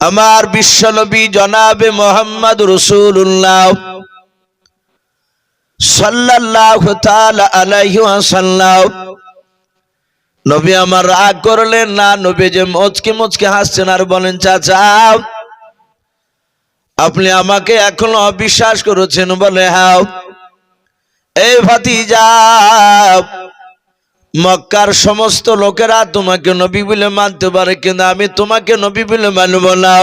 আমার বিশ্বনবী জনাবে মোহাম্মদ রসুল্লাহ নবী আমার রাগ করলেন না, নবী যে মচকে মচকে হাসছেন আর বলেন আপনি আমাকে এখনও অবিশ্বাস করেছেন বলে হ্যাঁ এই ভাতিজা মক্কার সমস্ত লোকেরা তোমাকে নবী বলে মানতে পারে কিন্তু আমি তোমাকে নবী বলে মানব না।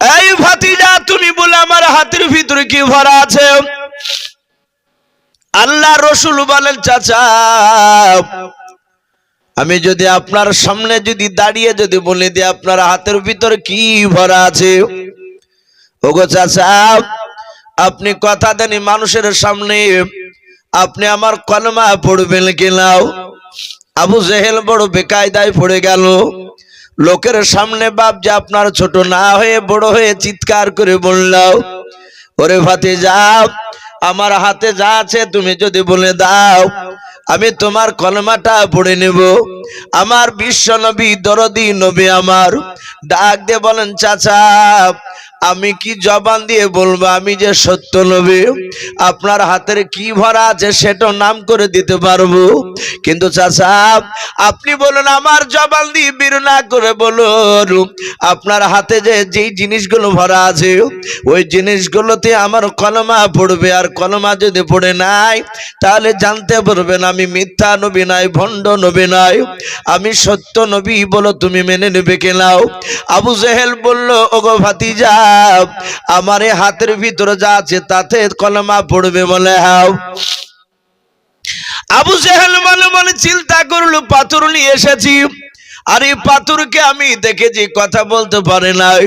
এই ভাতিজা, তুমি বলে আমার হাতের ভিতরে কি ভরা আছে? আল্লাহ রসুল বলেন, চাচা, আমি যদি আপনার সামনে যদি দাঁড়িয়ে যদি বলে দিই, আপনার হাতের ভিতরে কি ভরা আছে? ওগো চাচা, আপনি কথা দেন মানুষের সামনে। আপনি আমার কলমা পড়বেন কিনাও আবু জেহেল বড় বেকায়দায় পড়ে গেল। লোকের সামনে বাপ যে আপনার ছোট না হয়ে বড় হয়ে চিৎকার করে বললাও ওরে ভাতে যাও আমার হাতে যা আছে তুমি যদি বলে দাও, আমি তোমার কলমাটা পড়ে নেব। আমার বিশ্ব নবী, দরদি নবী আমার। ডাক দিয়ে বলেন, চাচা আমি কি জবান দিয়ে বলব? আমি যে সত্য নবী, আপনার হাতের কি ভরা আছে সেটা নাম করে দিতে পারব। কিন্তু চাচা, আপনি বলুন, আমার জবান দিয়ে বীর না করে বলুন, আপনার হাতে যে যেই জিনিসগুলো ভরা আছে, ওই জিনিসগুলোতে আমার কলমা পড়বে, আর কলমা যদি পড়ে নাই, তাহলে জানতে পারবেন আমি মিথ্যা নবী নাই, ভণ্ড নবী নাই। আমি সত্য নবী বলো তুমি মেনে নেবে কেনাও আবু জেহেল বলল, ওগো ভাতিজা আমার হাতের ভিতরে যা আছে তাতে কলমা পড়বে বলে হাও। আবু জেহেল মনে মনে চিন্তা করল, পাথর নিয়ে এসেছি। আর এই পাথরকে আমি দেখেছি, কথা বলতে পারে নাই।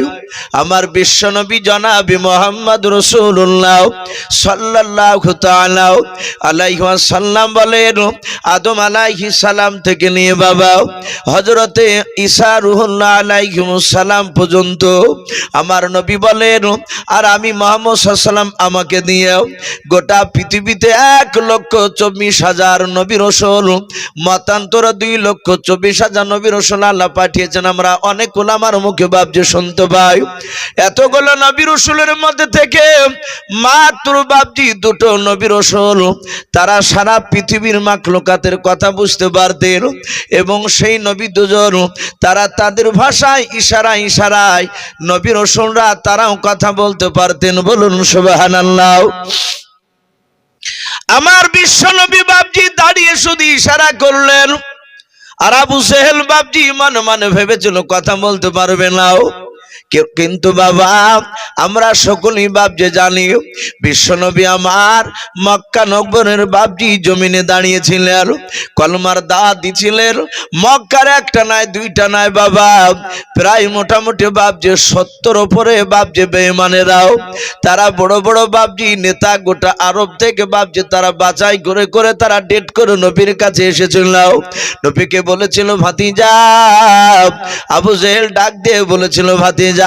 আমার বিশ্বনবী জনাবি মোহাম্মদ রসুল্লাহ সাল্লাহ আলাইহি সাল্লাম বলেন, আদম আলাইহি সালাম থেকে নিয়ে বাবা হজরতে ঈসা রুহুল্লাহ আলাইহি সালাম পর্যন্ত আমার নবী বলেন, আর আমি মোহাম্মদ সাল্লাম আমাকে দিয়ে গোটা পৃথিবীতে এক লক্ষ চব্বিশ হাজার নবী রসুল, মতান্তর দুই লক্ষ চব্বিশ হাজার নবী রসুল আল্লাহ পাঠিয়েছেন, আমরা অনেক ওলামার মুখে ভাবছে, শুনতে পাই এতগুলো নবী রসুলের মধ্যে থেকে মাত্র বাবজি দুটো নবী রসুল, তারা সারা পৃথিবীর মাকলোকাতের কথা বুঝতে পারতেন এবং সেই নবী দুজন, তারা তাদের ভাষায় ইশারা ইশারায় নবী রসুলরা তারাও কথা বলতে পারতেন। বলুন সুবাহান আল্লাহ আমার বিশ্ব নবী বাবজি দাঁড়িয়ে শুধু ইশারা করলেন আর আবু সেহেল বাপজি মনে মানে ভেবেছিল কথা বলতে পারবে নাও কিন্তু বাবা, আমরা সকলেই বাবজে জানি বিশ্বনবী আমার মক্কা নগরের বাবজি জমিনে দাঁড়িয়েছিলেন, কলমার দা দিছিলেন, মক্কার একটা নাই, দুইটা নাই বাবা। প্রায় মোটামুটি বাবজে সত্তর ওপরে বাবজে বেমানেরাও তারা বড় বড় বাবজি নেতা গোটা আরব থেকে বাবজে তারা বাছাই করে করে তারা ডেট করে নবীর কাছে এসেছিল। নবীকে বলেছিল, ভাতিজা, আবু জেহেল ডাক দিয়ে বলেছিল, ভাতিজা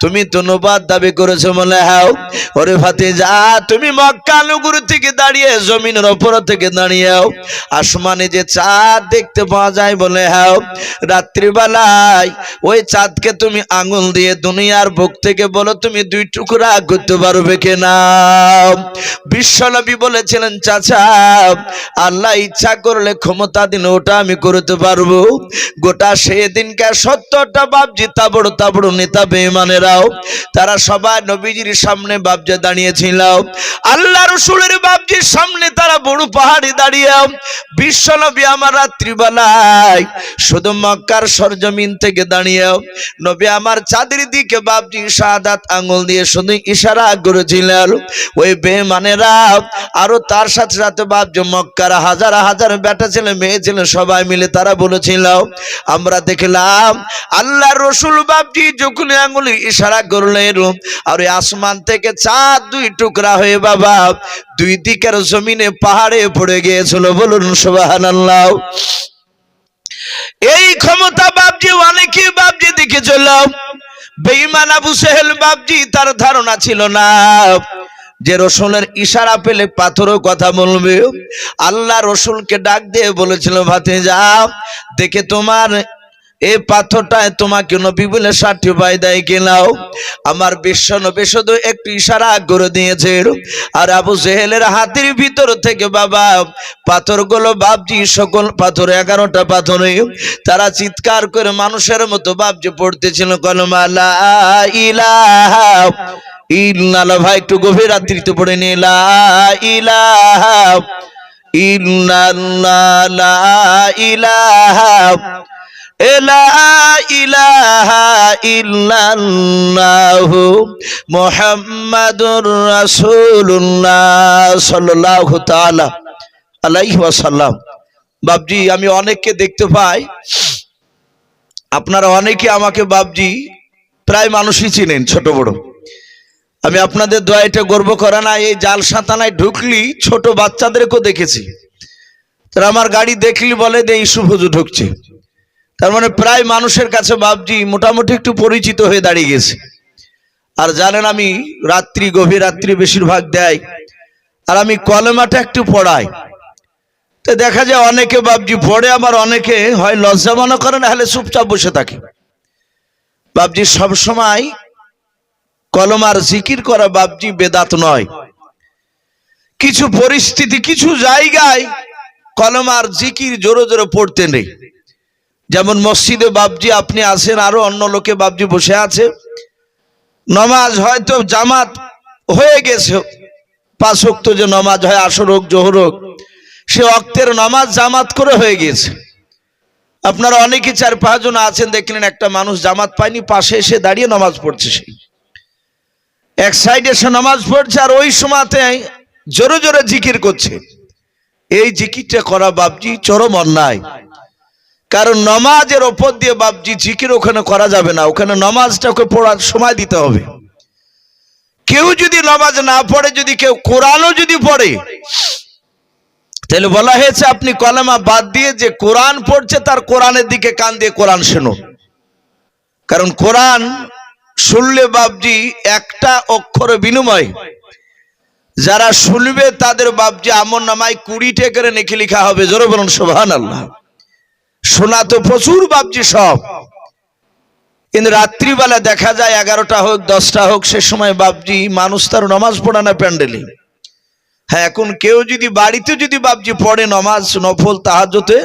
তুমি ধন্যবাদ দাবি করেছ বলে হ্যাঁ। ওরে ভাতিজা তুমি মক্কা নগর থেকে দাঁড়িয়ে জমিনের ওপর থেকে দাঁড়িয়ে আসমানে যে চাঁদ দেখতে পাওয়া যায় বলে হ্যাঁ। রাত্রিবেলায় ওই চাঁদকে তুমি আঙুল দিয়ে দুনিয়ার বুক থেকে বলো, তুমি দুই টুকরা করতে পারবে কিনা? বিশ্বনবী বলেছিলেন, চাচা, আল্লাহ ইচ্ছা করলে ক্ষমতা দিন ওটা আমি করতে পারব। গোটা সেদিনকার সত্তরটা বাপজি তাবড় তাবড় নেতা বেমানেরাও তারা সবাই নবীজির সামনে বাপজে দাঁড়িয়েছিল। আল্লাহ রসুলের বাপজির সামনে তারা বড় পাহাড়ে দাঁড়িয়ে বিশ্বনবী আমার রাত্রিবেলায় শুধু মক্কার সরজমিন থেকে দাঁড়িয়ে, নবী আমার চাঁদের দিকে বাপজি সাদাত আঙ্গুল দিয়ে শুধু ইশারা করেছিলেন ওই বেমানেরা আরও তার সাথে সাথে বাপজি মক্কার হাজার হাজার বেটা ছেলে, মেয়ে ছেলে সবাই মিলে তারা বলেছিল, আমরা দেখলাম আল্লাহ রসুল বাবজি যখন আঙ্গুলি ইশারা করলেন আর ওই আসমান থেকে চাঁদ দুই টুকরা হয়ে বাবা, দুই দিকের জমিনে পাহাড়ে পড়ে গিয়েছিল বলুন সুবাহান এই ক্ষমতা বাপজি, অনেকে বাপজি দেখেছিল বেঈমান আবু সেহেল বাপজি, তার ধারণা ছিল না। যে রসুলের ইশারা পেলে পাথরও কথা বলবে। আল্লাহ রসুলকে ডাক দিয়ে বলেছিল ভাতে যা দেখে তোমার এই পাথরটায় তোমাকে নবী বলে সার্টিফাই দেয় কিনাও আমার বিশ্ব নবী শুধু একটু ইশারা করে দিয়েছে, আর আবু জেহেলের হাতের ভিতর থেকে বাবা, পাথরগুলো বাবজি সকল পাথর, এগারোটা পাথরে তারা চিৎকার করে মানুষের মতো বাবজি পড়তেছিল, কলমা লা ইলাহা ইল্লাল্লাহ, ভাই একটু গভীর রাত্রিতে পড়ে নিলা ইলাহা বাবজি আমি অনেককে দেখতে পাই। আপনারা অনেকে আমাকে বাবজি প্রায় মানুষই চিনেন ছোট বড়। আমি আপনাদের দয়া এটা গর্ব করে না এই জাল সাঁতানায় ঢুকলি, ছোট বাচ্চাদেরকেও দেখেছি। তারা আমার গাড়ি দেখলি বলে যে ইস্যু হুজু ঢুকছে। তার মানে প্রায় মানুষের কাছে বাবজি মোটামুটি একটু পরিচিত হয়ে দাঁড়িয়ে গেছে। আর জানেন আমি রাত্রি গভীর রাত্রি বেশিরভাগ দেয়, আর আমি কলেমাটা একটু পড়াই। তো দেখা যায় অনেকে বাবজি পড়ে আমার অনেকে হয় লজ্জা মনে করে, না হলে চুপচাপ বসে থাকে। বাবজি সবসময় কলমার জিকির করা বাবজি বেদাত নয়। কিছু পরিস্থিতি, কিছু জায়গায় কলমার জিকির জোরে জোরে পড়তে নেই। যেমন মসজিদে বাবজি আপনি আছেন আরও অন্য লোকে বাবজি বসে আছে। নমাজ হয়তো জামাত হয়ে গেছে। পাঁচ অক্ত যে নমাজ হয়, আসর হোক, জোহর হোক, সে অক্তের নমাজ জামাত করে হয়ে গেছে। আপনারা অনেকে চার পাঁচজন আছেন, দেখলেন একটা মানুষ জামাত পায়নি, পাশে এসে দাঁড়িয়ে নামাজ পড়ছে সে। এক সাইডে সে নামাজ পড়ছে, আর ওই সময়তে জোরে জোরে জিকির করছে। এই জিকিরটা করা বাবজি চরম অন্যায়। কারণ নমাজের ওপর দিয়ে বাবজি জিকির ওখানে করা যাবে না, ওখানে নমাজটাকে পড়ার সময় দিতে হবে। কেউ যদি নমাজ না পড়ে, যদি কেউ কোরআনও যদি পড়ে, তাহলে বলা হয়েছে আপনি কলেমা বাদ দিয়ে যে কোরআন পড়ছে তার কোরআনের দিকে কান দিয়ে কোরআন শোনো। কারণ কোরআন শুনলে বাবজি একটা অক্ষর বিনিময়। যারা শুনবে তাদের বাবজি আমন নামায় কুড়ি টেকের নেকি লিখা হবে, জোরে বলুন সোহান আল্লাহ শোনা তো প্রচুর বাবজি সব। কিন্তু রাত্রিবেলা দেখা যায় এগারোটা হোক, দশটা হোক, সে সময় বাবজি মানুষ তার নমাজ পড়া না প্যান্ডেলে। হ্যাঁ এখন কেউ যদি বাড়িতে যদি বাবজি পড়ে নমাজ নফল তাহাজতে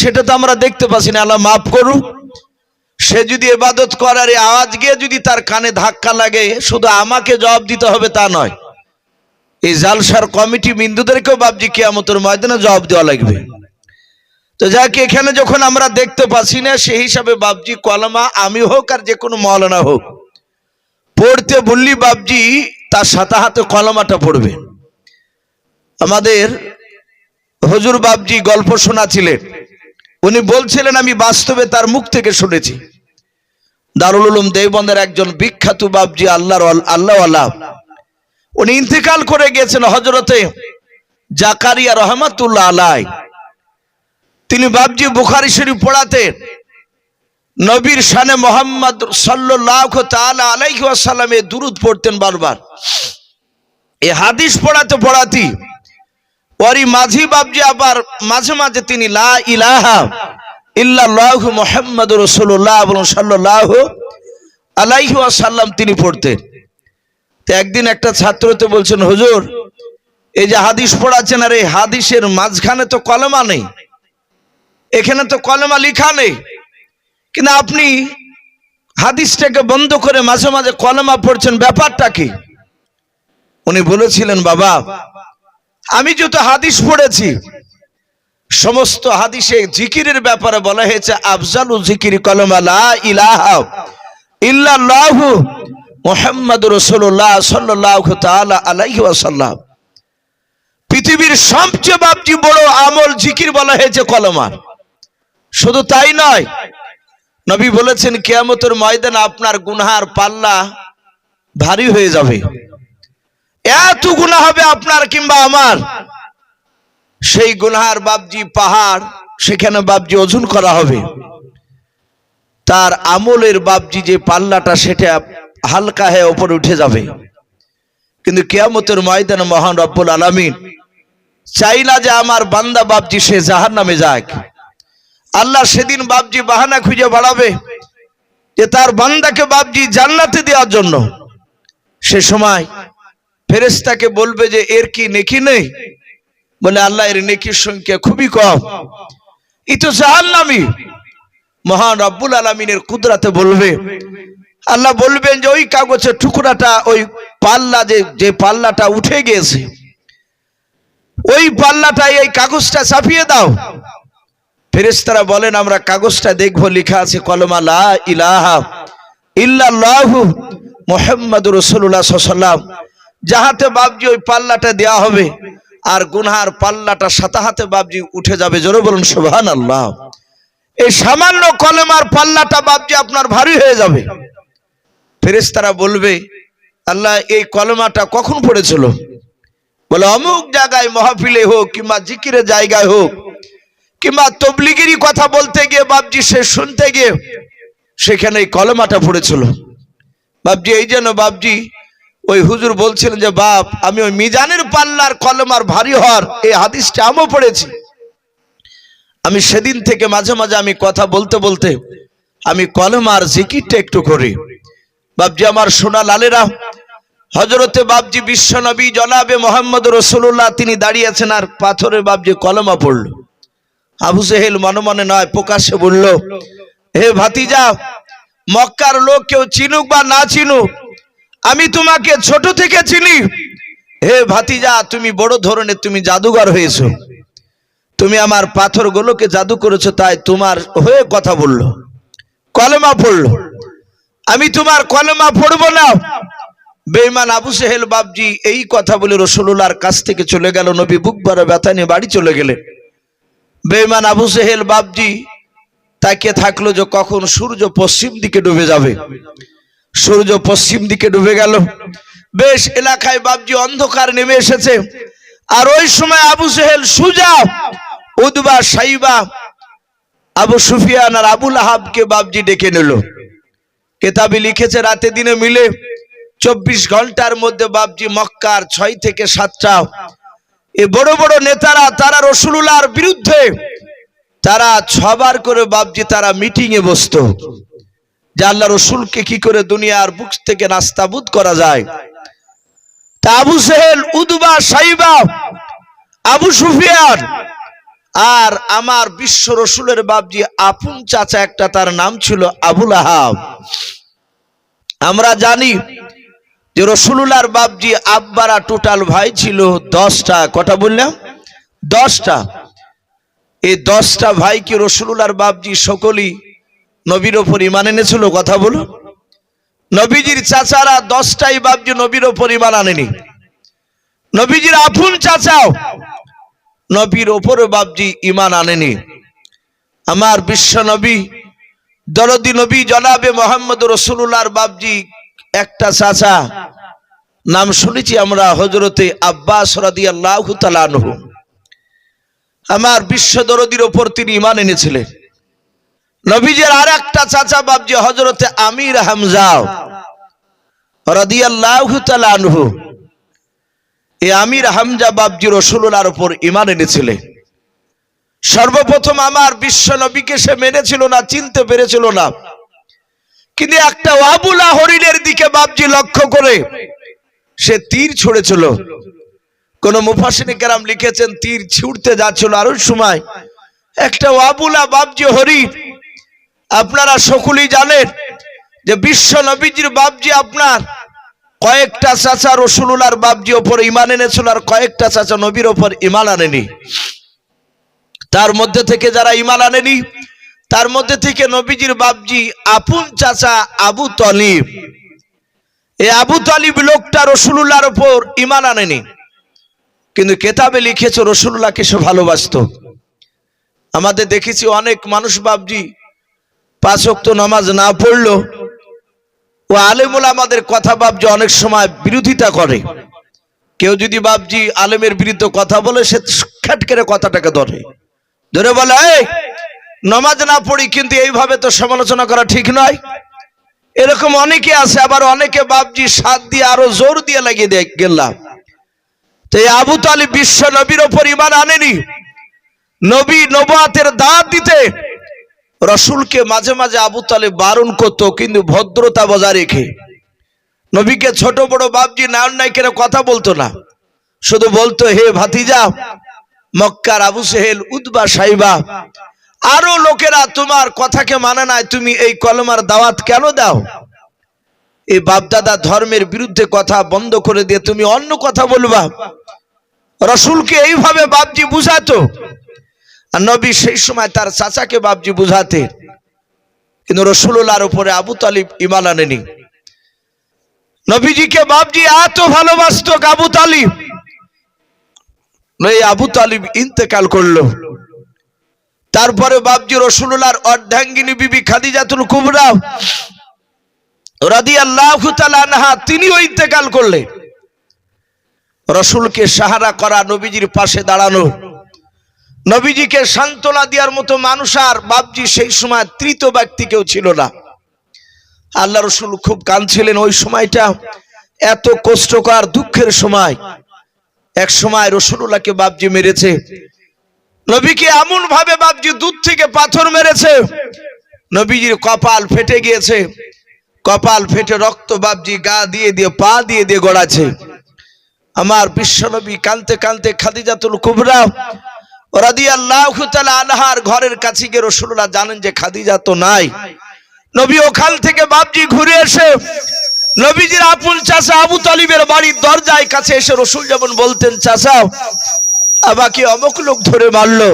সেটা তো আমরা দেখতে পাচ্ছি না। আল্লাহ মাফ করুক। সে যদি এবাদত করার আওয়াজ গিয়ে যদি তার কানে ধাক্কা লাগে, শুধু আমাকে জবাব দিতে হবে তা নয়। এই জালসার কমিটি বিন্দুদেরকেও বাবজি কেয়ামতের ময়দানে জবাব দেওয়া লাগবে। তো যাকে, এখানে যখন আমরা দেখতে পাচ্ছি না, সেই হিসাবে বাবজি কলমা, আমি হোক আর যে কোনো মৌলানা হোক, পড়তে বললি বাবজি তার সাথে হাতে কলমাটা পড়বে। আমাদের হজুর বাবজি গল্প শোনাছিলেন উনি বলছিলেন, আমি বাস্তবে তার মুখ থেকে শুনেছি। দারুল উলুম দেবন্দের একজন বিখ্যাত বাবজি আল্লাহর আল্লাহ আল্লাহ উনি ইন্তেকাল করে গিয়েছেন হজরতে জাকারিয়া রহমাতুল্লাহ আলাই তিনি বাবজি বুখারি শরীফ পড়াতেন নবীর শানে মোহাম্মদ সাল্লাহ তালা আলাইহি আসাল্লামে দুরুদ পড়তেন বারবার। এ হাদিস পড়াতে পড়াতি ওরই মাঝি বাবজি আবার মাঝে মাঝে তিনি লা ইলাহা ইল্লাহ মোহাম্মদ রাসূলুল্লাহ বলুন সাল্লাল্লাহু আলাইহি ওয়াসাল্লাম তিনি পড়তেন। তো একদিন একটা ছাত্রতে বলছেন, হুজুর, এই যে হাদিস পড়াচ্ছেন, আর এই হাদিসের মাঝখানে তো কলমা নেই। এখানে তো কলমা লিখা নেই। কিন্তু আপনি হাদিসটাকে বন্ধ করে মাঝে মাঝে কলমা পড়ছেন, ব্যাপারটা কি? উনি বলেছিলেন, বাবা, আমি যত হাদিস পড়েছি, সমস্ত হাদিসে জিকিরের ব্যাপারে বলা হয়েছে, আফজালু জিকির কলমা লা ইলাহা ইল্লাল্লাহু মুহাম্মাদুর রাসূলুল্লাহ সাল্লাল্লাহু তাআলা আলাইহি ওয়াসাল্লাম। পৃথিবীর সবচেয়ে বাপটি বড় আমল জিকির বলা হয়েছে কলমার শুধু তাই নয়, নবী বলেছেন, কেয়ামতের ময়দান আপনার গুনহার পাল্লা ভারী হয়ে যাবে। এত গুণা হবে আপনার কিংবা আমার। সেই গুনহার বাবজি পাহাড়, সেখানে বাবজি ওজন করা হবে। তার আমলের বাবজি যে পাল্লাটা, সেটা হালকা হয়ে ওপরে উঠে যাবে। কিন্তু কেয়ামতের ময়দানে মহান রব্বুল আলমিন চাই না যে আমার বান্দা বাবজি সে জাহার নামে যাক। আল্লাহ সেদিন বাপজি বাহানা খুঁজে বাড়াবে যে তার বান্দাকে বাপজি জান্নাতে দেওয়ার জন্য। সে সময় ফেরেস্তাকে বলবে যে, এর কি নেকি নেই? বলে, আল্লাহ, এর নেকির সংখ্যা খুবই কম। ই তো জাহান্নামি। মহান রব্বুল আলমিনের কুদরাতে বলবে, আল্লাহ বলবেন যে, ওই কাগজের টুকরাটা, ওই পাল্লা যে যে পাল্লাটা উঠে গিয়েছে, ওই পাল্লাটাই এই কাগজটা চাপিয়ে দাও। ফেরেশতারা বলেন, আমরা কাগজটা দেখব, লেখা আছে কলমা লা ইলাহা ইল্লাল্লাহু মুহাম্মাদুর রাসূলুল্লাহ সাল্লাল্লাহু যাহাতে বাবজি ওই পাল্লাটা দেয়া হবে, আর গুনহার পাল্লাটা সাথে হাতে বাবজি উঠে যাবে, জোরে বলুন, সুবহানাল্লাহ। এই সামান্য কলমার পাল্লাটা বাবজি আপনার ভারী হয়ে যাবে। ফেরেশতারা বলবে, আল্লাহ, এই কলমাটা কখন পড়েছিল? বলে, অমুক জায়গায় মহাফিলে হোক কিংবা জিকিরের জায়গায় হোক কিংবা তবলিগিরি কথা বলতে গিয়ে বাবজি সে শুনতে গিয়ে সেখানে এই কলমাটা পড়েছিল। বাবজি এই জন্য বাবজি ওই হুজুর বলছিলেন যে, বাপ, আমি ওই মিজানের পাল্লার কলমার ভারী হওয়ার এই হাদিসটা আমিও পড়েছি। আমি সেদিন থেকে মাঝে মাঝে আমি কথা বলতে বলতে আমি কলমার জিকিরটা একটু করি। বাবজি আমার সোনা লালেরা হজরতে বাবজি বিশ্বনবী জনাবে মোহাম্মদ রসুল্লাহ তিনি দাঁড়িয়েছেন আর পাথরে বাবজি কলমা পড়ল। আবু সেহেল মনে মনে নয়, প্রকাশ্যে বলল, হে ভাতিজা, মক্কার লোক কেউ চিনুক বা না চিনুক, আমি তোমাকে ছোট থেকে চিনি। হে ভাতিজা, তুমি বড় ধরনের তুমি জাদুঘর হয়েছো। তুমি আমার পাথরগুলোকে জাদু করেছ, তাই তোমার হয়ে কথা বলল, কলমা পড়ল। আমি তোমার কলমা পড়ব না। বেইমান আবু সেহেল বাবজি এই কথা বলে রসুল্লাহর কাছ থেকে চলে গেল, নবী বুকবার ব্যথা নিয়ে বাড়ি চলে গেলেন। বেইমান আবু সেহেল বাবজি তাকে থাকল যে কখন সূর্য পশ্চিম দিকে ডুবে যাবে। সূর্য পশ্চিম দিকে ডুবে গেল। বেশ এলাকায় বাবজি অন্ধকার নেমে এসেছে। আর ওই সময় আবু সেহেল সুজা, উদবা, সাইবা, আবু সুফিয়ান আর আবুল আহাবকে বাবজি ডেকে নিল। কেতাবি লিখেছে, রাতে দিনে মিলে চব্বিশ ঘণ্টার মধ্যে বাবজি মক্কার ছয় থেকে সাতটা এ বড় বড় নেতারা, তারা রসুলুল্লাহর বিরুদ্ধে, তারা ছবার করে বাবজি তারা মিটিং এ বসতো। যে আল্লাহ রসুলকে কি করে দুনিয়ার বুক থেকে নাস্তাবুদ করা যায়? তা আবু সেহেল, উদবা, সাইবা, আবু সুফিয়ান আর আমার বিশ্ব রসুলের বাবজি আপন চাচা একটা তার নাম ছিল আবুল আহাব। আমরা জানি যে রসুলুল্লাহর বাবজি আব্বারা টোটাল ভাই ছিল দশটা। কটা বললাম? দশটা। এই দশটা ভাই কি রসুলুল্লাহর বাবজি সকলই নবীর ওপর ইমান এনেছিল, কথা বলো। নবীজির চাচারা দশটাই বাবজি নবীর ওপর ইমান আনেনি। নবীজির আফুন চাচাও নবীর ওপরে বাবজি ইমান আনেনি। আমার বিশ্ব নবী, দরদি নবী জনাবে মোহাম্মদ রসুল্লাহর বাবজি একটা চাচা, নাম শুনেছি আমরা হজরতে আব্বাস রাদি আল্লাহ আমার বিশ্ব দরদির ওপর তিনি ইমান এনেছিলেন। নবীজের আর একটা চাচা বাবজি হজরতে আমির হামজাও রাদি আল্লাহ তালানহু এ আমির হামজা বাবজি রসুল্লাহর ওপর ইমান এনেছিলেন। সর্বপ্রথম আমার বিশ্ব নবীকে সে মেনেছিল না, চিনতে পেরেছিল না। কিন্তু একটা ওয়াবুলা হরিণের দিকে বাবজি লক্ষ্য করে সে তীর ছড়েছিল। কোন মুফাসিনী কেরাম লিখেছেন, তীর ছুটতে যাচ্ছিল আর সময়। একটা ওয়াবুলা বাবজি হরিণ, আপনারা সকলেই জানেন যে বিশ্ব নবীজির বাবজি আপনার। কয়েকটা চাচা রসুলুলার বাবজি ওপর ইমান এনেছিল আর কয়েকটা চাচা নবীর ওপর ইমান আনেনি। তার মধ্যে থেকে যারা ইমান আনেনি তার মধ্যে থেকে নবীজির বাবজি আপন চাচা আবু তলিব। এই আবু তলিব লোকটা রসুল্লাহর ওপর ইমান আনেনি। কিন্তু কেতাবে লিখেছে রসুল্লাহকে সে ভালোবাসত। আমাদের দেখেছি অনেক মানুষ বাবজি পাঁচ অক্ত নামাজ না পড়ল ও আলেমুল আমাদের কথা বাবজি অনেক সময় বিরোধিতা করে। কেউ যদি বাবজি আলেমের বিরুদ্ধে কথা বলে, সে খ্যাট করে কথাটাকে ধরে। ধরে বলে নমাজ না পড়ি কিন্তু এইভাবে তো সমালোচনা করা ঠিক নয়। এরকম অনেকে আছে, আবার অনেকে বাবজি সাত দিয়ে আরও জোর দিয়ে লাগিয়ে দিয়ে গেলাম। তো এই আবু তালিব বিশ্ব নবীর ওপর ইমান আনেনি। নবী নবাতের দাঁত দিতে রসুলকে মাঝে মাঝে আবু তালেব বারণ করতো, কিন্তু ভদ্রতা বজায় রেখে। নবীকে ছোট বড় বাপজি নায়ন নায়িকেরা কথা বলতো না। শুধু বলতো, হে ভাতিজা, মক্কার আবু সেহেল উদ্বা সাইবা আরও লোকেরা তোমার কথাকে মানে নাই, তুমি এই কলমার দাওয়াত কেন দাও? এই বাপদাদা ধর্মের বিরুদ্ধে কথা বন্ধ করে দিয়ে তুমি অন্য কথা বলবা। রসুলকে এইভাবে বাপজি বুঝাতো। আর নবী সেই সময় তার চাচাকে বাপজি বুঝাতে। কিন্তু রসুল্লাহর উপরে আবু তালিব ইমান আনেনি। নবীজিকে বাপজি এত ভালোবাসত আবু তালিব। এই আবু তালিব ইন্তেকাল করল। তারপরে বাপজি রসুল্লাহর অর্ধাঙ্গিনী বিবি খাদিজাতুল কুবরা রাদি আল্লাহ আনহা তিনিও ইন্তেকাল করলেন রসুলকে সাহারা করা নবীজির পাশে দাঁড়ানো। নবীজিকে সান্ত্বনা দেওয়ার মতো মানুষ আর বাবজি সেই সময় তৃতীয় ব্যক্তি কেউ ছিল না। আল্লাহ রসুল খুব কাঁদছিলেন ওই সময়টা। এত কষ্টকর দুঃখের সময়। এক সময় রসুল্লাহকে বাবজি মেরেছে। নবীকে এমন ভাবে বাপজি দুধ থেকে পাথর মেরেছে, নবীজির কপাল ফেটে গিয়েছে, কপাল ফেটে রক্ত বাপজি গা দিয়ে দিয়ে, পা দিয়ে দিয়ে গড়াছে আমার বিশ্বনবী কানতে কানতে খাদিজাতুল কুবরা রাদি আল্লাহ আনহার ঘরের কাছে গিয়ে রসুল্লাহ জানেন যে খাদিজা তো নাই। নবী ওখান থেকে বাপজি ঘুরে এসে নবীজির আপন চাষা আবু তালিবের বাড়ির দরজায় কাছে এসে রসুল যেমন বলতেন চাষা আমাকে অমুক লোক ধরে মারলো।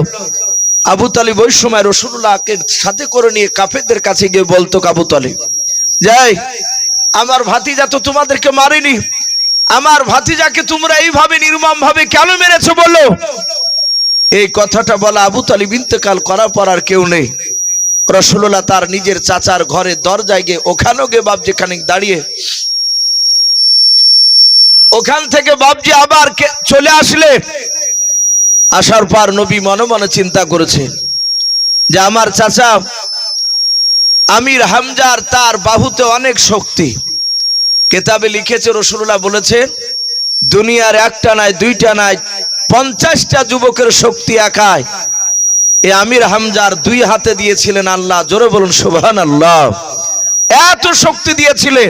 আবু তালিব ওই সময় রসুল্লাহকে সাথে করে নিয়ে কাফেরদের কাছে গিয়ে বলতো আবু তালিব, যাই, আমার ভাতিজা তো তোমাদেরকে মারেনি। আমার ভাতিজাকে তোমরা এইভাবে নির্মম ভাবে কেন মেরেছো বলো? এই কথাটা বলা আবু তালিব ইন্তেকাল করার পর আর কেউ নেই। রসুল্লাহ তার নিজের চাচার ঘরে দরজায় গিয়ে ওখানেও গিয়ে বাবজি খানিক দাঁড়িয়ে, ওখান থেকে বাবজি আবার চলে আসলে। আসার পর নবী মনে মনে চিন্তা করেছে যে আমার চাচা আমির হামজার তার বাহুতে অনেক শক্তি। কেতাবে লিখেছে রসুল্লাহ বলেছে, দুনিয়ার একটা নাই, দুইটা নাই, পঞ্চাশটা যুবকের শক্তি একাই। এ আমির হামজার দুই হাতে দিয়েছিলেন আল্লাহ, জোরে বলুন সুবহান আল্লাহ এত শক্তি দিয়েছিলেন।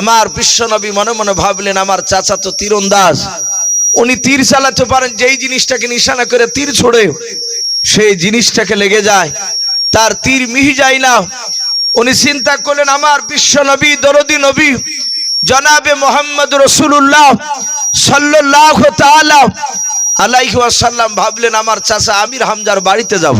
আমার বিশ্বনবী মনে মনে ভাবলেন, আমার চাচা তো তীরন্দাজ। উনি তীর চালাতে পারেন, যেই জিনিসটাকে নিশানা করে তীর ছোড়ে, সেই জিনিসটাকে লেগে যায়। তার তীর মিহি যায় না। উনি চিন্তা করলেন, আমার বিশ্ব নবী, দরদি নবী, জনাবে মোহাম্মদ রসুল্লাহ সাল্লাহ আলাইহাসাল্লাম ভাবলেন, আমার চাচা আমির হামজার বাড়িতে যাব।